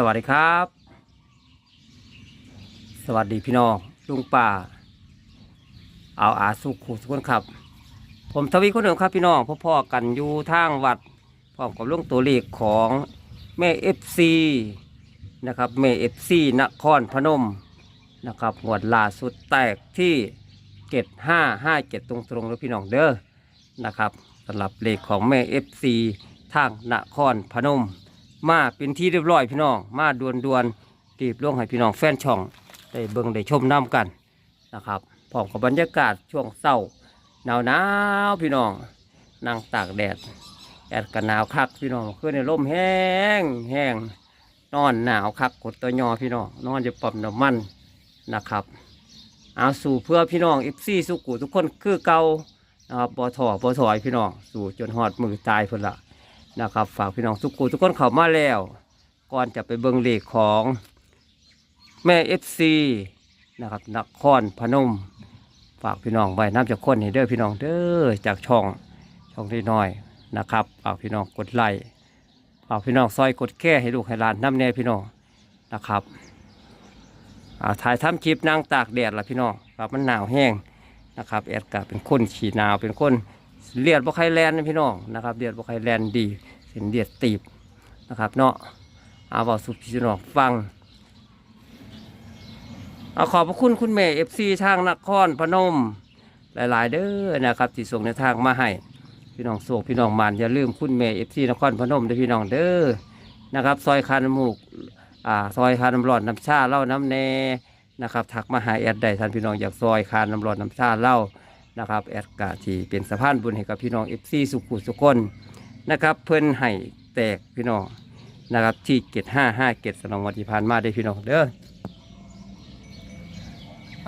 สวัสดีครับ สวัสดีพี่น้องลุงป่า เอาอาสุขุสุขนครับ ผมทวีคนเดิมครับพี่น้องพ่อๆกันอยู่ทางวัดพร้อมกับลุงตัวเลขของแม่เอฟซีนะครับแม่เอฟซีนครพนมนะครับงวดล่าสุดแตกที่เจ็ดห้าห้าเจ็ดตรงแล้วพี่น้องเด้อนะครับสำหรับเลขของแม่เอฟซีทางนครพนม มาเป็นที่เรียบร้อยพี่น้อง มาดวนดวนๆรีบลงให้พี่น้องแฟนช่องได้เบิ่งได้ชมน้ำกันนะครับพร้อมกับบรรยากาศช่วงเศร้าหนาวหนาวพี่น้องนั่งตากแดดแดดกันหนาวคักพี่น้องขึ้นในร่มแห้งแห้งนอนหนาวคักกดตัวยอพี่น้องนอนจะปั๊มน้ำมันนะครับเอาสู่เพื่อพี่น้องอิฟซี่สุกุทุกคนคือเก่านะครับบอถอบอถอยพี่น้องสู่จนหอดมือตายเพิ่นละ นะครับ ฝากพี่น้องทุกคนทุกคนเข้ามาแล้ว ก่อนจะไปเบิ่งเลขของแม่เอฟซีนะครับนครพนม ฝากพี่น้องไว้น้ำจากคนให้เด้อพี่น้องเด้อจากช่องช่องที่น้อยนะครับฝากพี่น้องกดไลค์ฝากพี่น้องซอยกดแค่ให้ลูกให้หลานน้ำแน่พี่น้องนะครับอาถ่ายทำคลิปนั่งตากแดดละพี่น้องครับมันหนาวแห้งนะครับแอดกาเป็นคนฉีหนาวเป็นคน เลียดบ่ไครแลนด์นะพี่น้องนะครับเลียดบ่ไครแลนด์ดีเส้นเลียดตีบนะครับเนาะเอาบอกสุพี่น้องฟังเอาขอบพระคุณคุณแม่เอฟซีทางนครพนม หลาย ๆ เด้อนะครับที่ส่งในทางมาให้พี่น้องโศกพี่น้องมันอย่าลืมคุณแม่เอฟซีนครพนมด้อพี่น้องเด้อนะครับ ซอยคานมูกอ่าซอยคานน้ำร้อนน้ำชาเล้าน้ำแน่นะครับถักมาหาแอดได้ท่านพี่น้องอยากซอยคานน้ำร้อนน้ำชาเล้า นะครับแอดกาที่เป็นสะพานบุญให้กับพี่น้องเอฟซีสุขุสุคนนะครับเพิ่นให้แตกพี่น้องนะครับที่เกตห้าห้าเกตสนองวันที่ผ่านมาได้พี่น้องเด้อ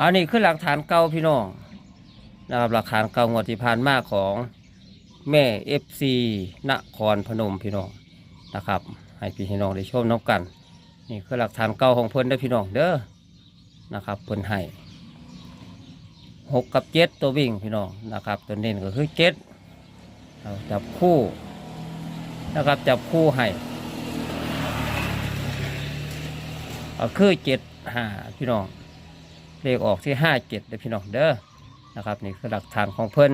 อันนี้คือหลักฐานเก่าพี่น้องนะครับหลักฐานเก่างวดที่ผ่านมาของแม่เอฟซีนครพนมพี่น้องนะครับให้พี่น้องได้ชมน้องกัน นี่คือหลักฐานเก่าของเพิ่นได้พี่น้องเด้อนะครับเพิ่นให้ หกกับเจ็ดตัววิ่งพี่น้องนะครับ ตัวเน้นก็คือเจ็ดเอาจับคู่นะครับจับคู่ให้คือเจ็ดห้าพี่น้องเลขออกที่ห้าเจ็ดเด้พี่น้องเด้อนะครับนี่คือหลักฐานของเพิ่น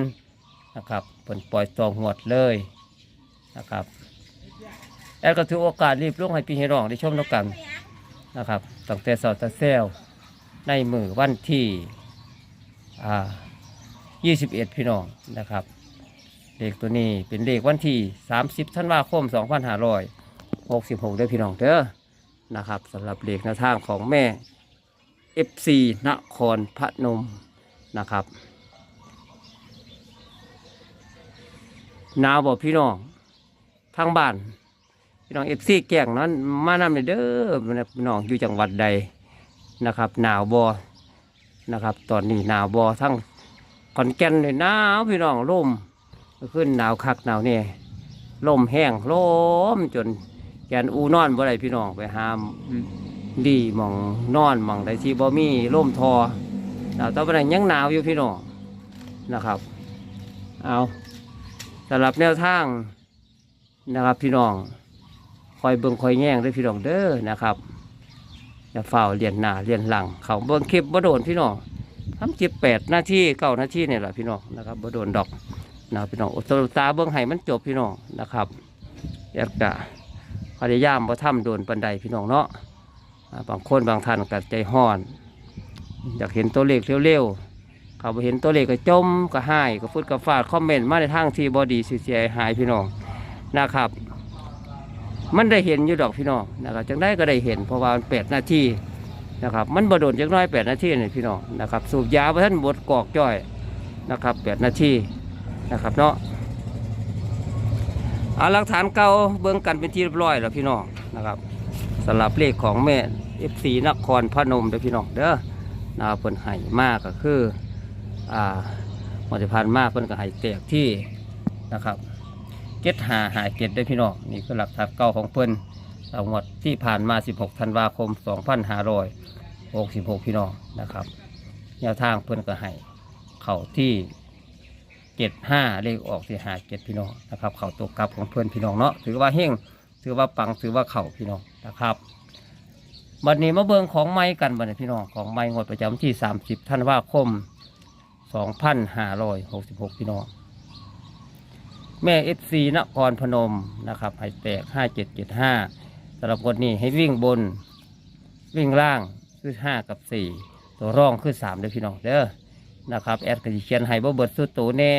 นะครับเพิ่นปล่อยตองหวดเลยนะครับแอดก็ถือโอกาสรีบลงให้พี่ให้น้องได้ชมแล้วกันนะครับตั้งแต่สาร์ตะเซลในมือวันที่ อ่ายี่สิบเอ็ดพี่น้องนะครับ เลขตัวนี้เป็นเลขวันที่สามสิบธันวาคมสองพันห้าร้อยหกสิบหกเด้อพี่น้องเด้อนะครับสำหรับเลขแนวทางของแม่เอฟซีนครพนมนะครับหนาวบอกพี่น้องทางบ้าน พี่น้องเอฟซีแก่งนั้นมานำเลยเด้อพี่น้องอยู่จังหวัดใดนะครับ หนาวบอ นะครับ ตอนนี้หนาวบอทั้งขอนแก่นเลยหนาวพี่น้องลมขึ้นหนาวคักหนาวเนี่ยลมแห้งลมจนแกนอูนอนบ่ได้พี่น้องไปหามดีหมองนอนหมองใดที่บ่มีลมทอหนาวตอนนั้ยังหนาวอยู่พี่น้องนะครับเอาสำหรับแนวทางนะครับพี่น้องคอยเบิ่งคอยแง่งด้วยพี่น้องเด้อนะครับ จะเฝ้าเรียนหน้าเรียนหลังเขาเบิ่งคลิปบ่โดนพี่น้องทำคลิปแปดหน้าที่เก้าหน้าทีเนี่ยแหละพี่น้องนะครับบ่โดนดอกนะพี่น้องอดทนตาเบิ่งให้มันจบพี่น้องนะครับอยากจะพยายามบ่ทำโดนปันใดพี่น้องเนาะบางคนบางท่านก็ใจห้อน อยากเห็นตัวเลขเร็วๆเขาไปเห็นตัวเลขก็จมก็หายก็ฟุดก็ฟาดคอมเมนต์มาในทางที่บอดีเสียหายพี่น้องนะครับ มันได้เห็นอยู่ดอกพี่น้องนะครับจังได้ก็ได้เห็นเพราะว่ามันแปดนาทีนะครับมันบโดนจังน้อยแปดนาทีนี่พี่น้องนะครับสูบยาไปท่านบดกอกจ้อยนะครับแปดนาทีนะครับเนาะเอาหลักฐานเก่าเบื้องกันเป็นที่เรียบร้อยแล้วพี่น้องนะครับสำหรับเลขของแม่เอฟซีนครพนมเด้อพี่น้องเด้อนะครับเพิ่นให้มากก็คืออ่าวันที่ผ่านมากเพิ่นก็ให้แตกที่นะครับ เก็ดหาหาเก็ดได้พี่น้องนี่คือหลักฐานเก่าของเพิ่อนสำหรับที่ผ่านมา 16 ธันวาคม 2566 พี่น้องนะครับแนวทางเพิ่อนก็ให้เข่าที่ 75 เลขออกที่หาเก็ดพี่น้องนะครับ เข่าตัวกลับของเพิ่อนพี่น้องเนาะถือว่าเฮงถือว่าปังถือว่าเข่าพี่น้องนะครับบัดนี้มาเบิ่งของไม้กันบัดนี้พี่น้องของไม้งดประจำวันที่ 30 ธันวาคม 2566 พี่น้อง แม่ FC นครพนมนะครับให้แตก5775สำหรับคนนี้ให้วิ่งบน วิ่งล่างคือ5กับ4ตัวร่องคือ3เด้อพี่น้องเด้อนะครับแอดก็สิเขียนให้บ่เบิดสุดตัวแน่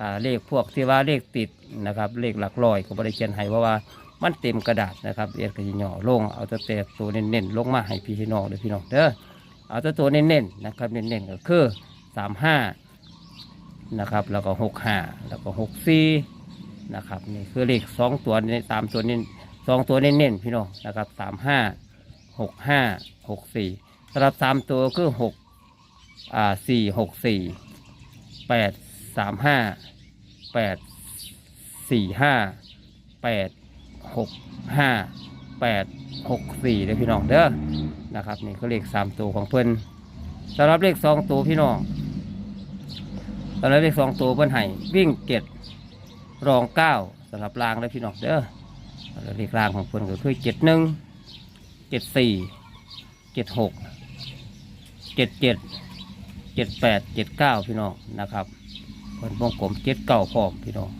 อ่าเลขพวกที่ว่าเลขติดนะครับเลขหลักร้อยก็บ่ได้เขียนให้เพราะว่ามันเต็มกระดาษนะครับแอดก็สิย่อลงเอาตัวแต่ตัวเน้นๆลงมาให้พี่น้องเด้อพี่น้องเด้อเอาตัวตัวเน้นๆนะครับเน้นๆก็คือ35 นะครับ แล้วก็65แล้วก็64นะครับนี่คือเลขสองตัวในตามตัวนี้สองตัวเน้นๆพี่น้องนะครับ35หกห้าหกสี่สำหรับสามตัวคือหกอ่าสี่หกสี่แปดสามห้าแปดสี่ห้าแปดหกห้าแปดหกสี่เด้อพี่น้องเด้อนะครับนี่ก็เลขสามตัวของเพิ่อนสำหรับเลขสองตัวพี่น้อง สำหรับเลขสองตัวเพิ่นให้วิ่งเจ็ดรองเก้าสำหรับรางเลยพี่น้องเด้อสำหรับเลขรางของเพิ่นก็คือเจ็ดหนึ่งเจ็ดสี่เจ็ดหกเจ็ดเจ็ดเจ็ดแปดเจ็ดเก้าพี่น้องนะครับผลวงกลมเจ็ดเก้าพร้อมพี่น้อง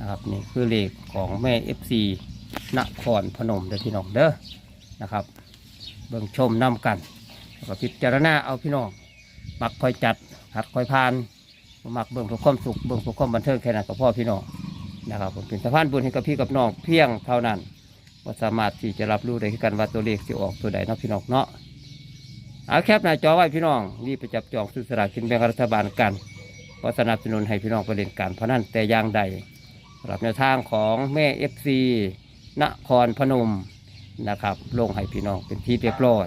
นะครับนี่คือเลขของแม่เอฟซีนครพนมเด้อพี่น้องเด้อนะครับ เบิ่งชมน้ำกันแล้วก็พิจารณาเอาพี่น้องมักคอยจัดหัดคอยพาน มักเบิ่งเพื่อความสุขเบิ่งเพื่อความบันเทิงแค่นั้นกับพ่อพี่น้องนะครับผมเป็นสะพานบุญให้กับพี่กับน้องเพียงเท่านั้นว่าสามารถที่จะรับรู้ได้คือกันว่าตัวเลขจะออกตัวใดเนาะพี่น้องเนาะเอาแคปหน้าจอไว้พี่น้องรีบไปจับจองซื้อสลากกินแบ่งรัฐบาลกันเพราะสนับสนุนให้พี่น้องไปเล่นการพนันแต่อย่างใดสำหรับแนวทางของแม่เอฟซีนครพนมนะครับลงให้พี่น้องเป็นที่เรียบร้อย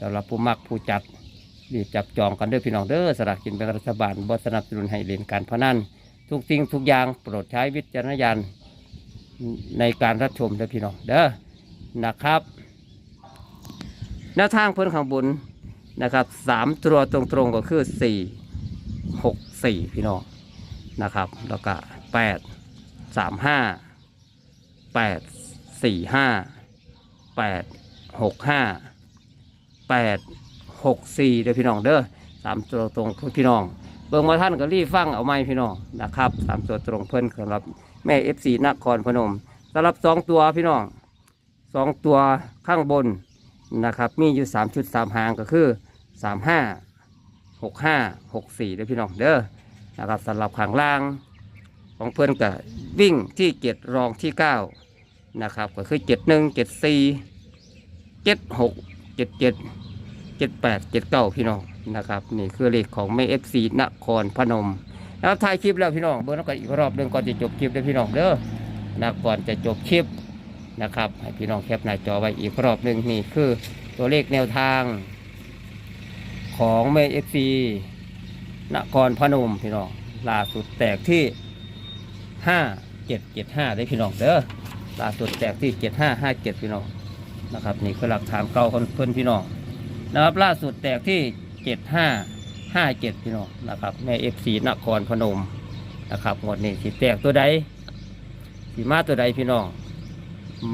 สำหรับผู้มักผู้จัด รีบจับจองกันเด้อพี่น้องเด้อสลากกินแบ่งรัฐบาลบสนับสนุนให้เล่นการพนันทุกสิ่งทุกอย่างโปรดใช้วิจารณญาณในการรับชมเด้อพี่น้องเด้อนะครับแนวทางเพิ่นข้างบนนะครับสามตัวตรงๆก็คือสี่หกสี่พี่น้องนะครับ แล้วก็แปดสามห้าแปดสี่ห้าแปดหกห้าแปด หกสี่เด้อพี่น้องเด้อสามตัวตรงพี่น้อง เบิ่งมาท่านก็รีบฟังเอาไหมพี่น้องนะครับสามตัวตรงเพิ่นสำหรับแม่เอฟซีนครพนมสำหรับสองตัวพี่น้องสองตัวข้างบนนะครับ มีอยู่สามชุดสามหางก็คือสามห้าหกห้าหกสี่เด้อพี่น้องเด้อนะครับสำหรับข้างล่างของเพิ่อนก็วิ่งที่เจ็ดรองที่เก้านะครับ ก็คือเจ็ดหนึ่งเจ็ดสี่เจ็ดหกเจ็ดเจ็ด เจ็ดแปดเจ็ดเก้าพี่น้องนะครับนี่คือเลขของแม่เอฟซีนครพนมแล้วถ่ายคลิปแล้วพี่น้องเบอร์น้องกันอีกรอบหนึ่งก่อนจะจบคลิปเด้อพี่น้องเด้อนะก่อนจะจบคลิปนะครับให้พี่น้องแคปหน้าจอไว้อีกรอบหนึ่งนี่คือตัวเลขแนวทาง ของแม่เอฟซีนครพนมพี่น้องล่าสุดแตกที่ห้าเจ็ดเจ็ดห้าได้พี่น้องเด้อล่าสุดแตกที่เจ็ดห้าห้าเจ็ดพี่น้องนะครับนี่คือหลักฐานเก่าของเพื่อนพี่น้อง นะครับล่าสุดแตกที่เจ็ดห้าห้าเจ็ดพี่น้องนะครับแม่เอฟซีนครพนมนะครับงวดนี้สิแตกตัวใดสีมาตัวใดพี่น้อง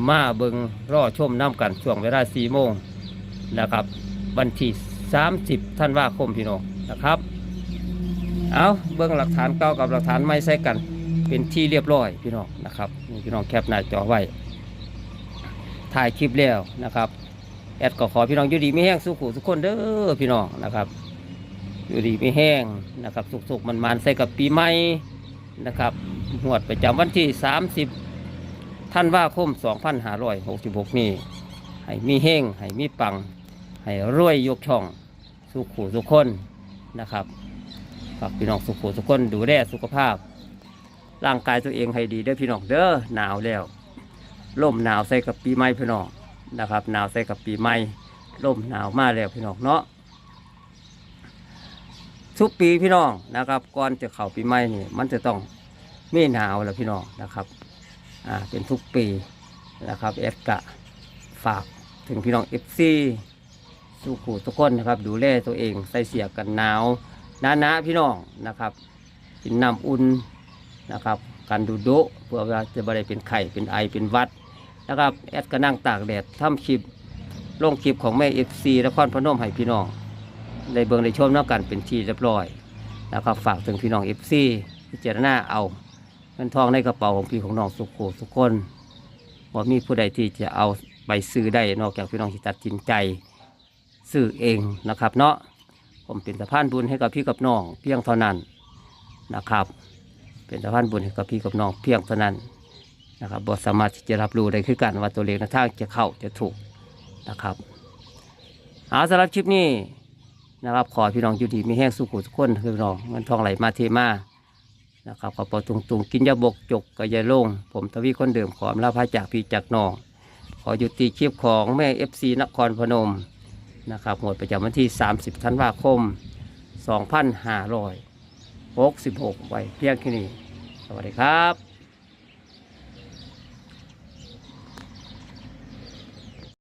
มาเบิงรอชมน้ำกันช่วงเวลาสี่โมงนะครับวันที่สามสิบท่านว่าคมพี่น้องนะครับ เอาเบิ้งหลักฐานเก่ากับหลักฐานใหม่ใส่กัน เป็นที่เรียบร้อยพี่น้องนะครับพี่น้องแคปหน้าจอไว้ถ่ายคลิปแล้วนะครับ แอดก็ขอพี่น้องอยู่ดีไม่แห้งสุขุทุกคนเด้อพี่น้องนะครับ อยู่ดีไม่แห้งนะครับ สุกๆมันมันๆใส่กับปีใหม่นะครับหวดประจำวันที่ 30ท่านว่าคม 2566 นี่ให้มีแห้งให้มีปัง ให้รวยยกช่องสุขุทุกคนนะครับฝากพี่น้องสุขุทุกคนดูแลสุขภาพ ร่างกายตัวเองให้ดีเด้อพี่น้องเด้อหนาวแล้วล่มหนาวใส่กับปีใหม่พี่น้อง นะครับหนาวใส่กับปีใหม่ร่มหนาวมาแล้วพี่น้องเนาะทุกปีพี่น้องนะครับก่อนจะเข้าปีใหม่นี่มันจะต้องมีหนาวแล้วพี่น้องนะครับอ่าเป็นทุกปีนะครับเอฟกะฝากถึงพี่น้องเอฟซีสู้ขู่ทุกคนนะครับ ดูแลตัวเองใส่เสียกันหนาวหนาหนาๆพี่น้องนะครับกินน้ำอุ่นนะครับกันดูโดะเพื่อว่าจะไม่ได้เป็นไข่เป็นไอเป็นวัด นะครับแอดก็นั่งตากแดดทำคลิปลงคลิปของแม่เอฟซีนครพนมให้พี่น้องได้เบิ่งได้ชมน้ำกันเป็นที่เรียบร้อยแล้วก็ฝากถึงพี่น้องเอฟซีพิจารณาเอาเงินทองในกระเป๋าของพี่ของน้องสุขโขสุขคนว่ามีผู้ใดที่จะเอาไปซื้อได้นอกจากพี่น้องที่ตัดสินใจซื้อเองนะครับเนาะผมเป็นสะพานบุญให้กับพี่กับน้องเพียงเท่านั้นนะครับ เป็นสะพานบุญให้กับพี่กับน้องเพียงเท่านั้น นะครับบทสามารถที่จะรับรู้ได้คือกันว่าตัวเลขในทางจะเข้าจะถูกนะครับเอาสำหรับคลิปนี้นะครับขอพี่น้องอยู่ดีมีแห้งสุขุทุกคนพี่น้องเงินทองไหลมาเทมานะครับขอปอตุงตุงกินยาบกจกกระยาลง ผมทวีคนเดิมขอมลาพาจากพี่จากน้อง ขอยุติคลิปของแม่เอฟซีนครพนมนะครับหมดประจำวันที่ 30ธันวาคม 2566 ไว้เพียงแค่นี้ สวัสดีครับ